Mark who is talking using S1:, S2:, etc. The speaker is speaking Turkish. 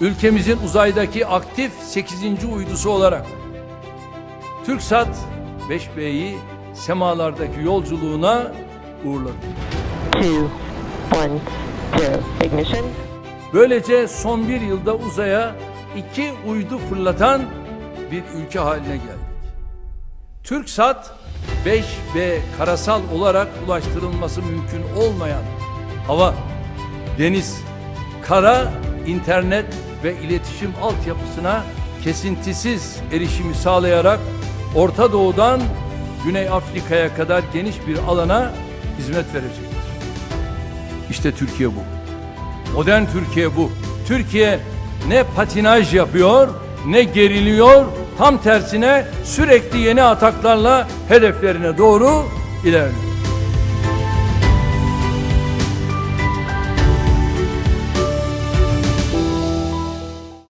S1: ülkemizin uzaydaki aktif 8. uydusu olarak TürkSat 5B'yi semalardaki yolculuğuna uğurladı.
S2: Ignition.
S1: Böylece son bir yılda uzaya iki uydu fırlatan bir ülke haline geldik. TürkSat 5B karasal olarak ulaştırılması mümkün olmayan hava, deniz, kara, internet ve iletişim altyapısına kesintisiz erişimi sağlayarak Orta Doğu'dan Güney Afrika'ya kadar geniş bir alana hizmet verecektir. İşte Türkiye bu. Modern Türkiye bu. Türkiye ne patinaj yapıyor, ne geriliyor, tam tersine sürekli yeni ataklarla hedeflerine doğru ilerliyor.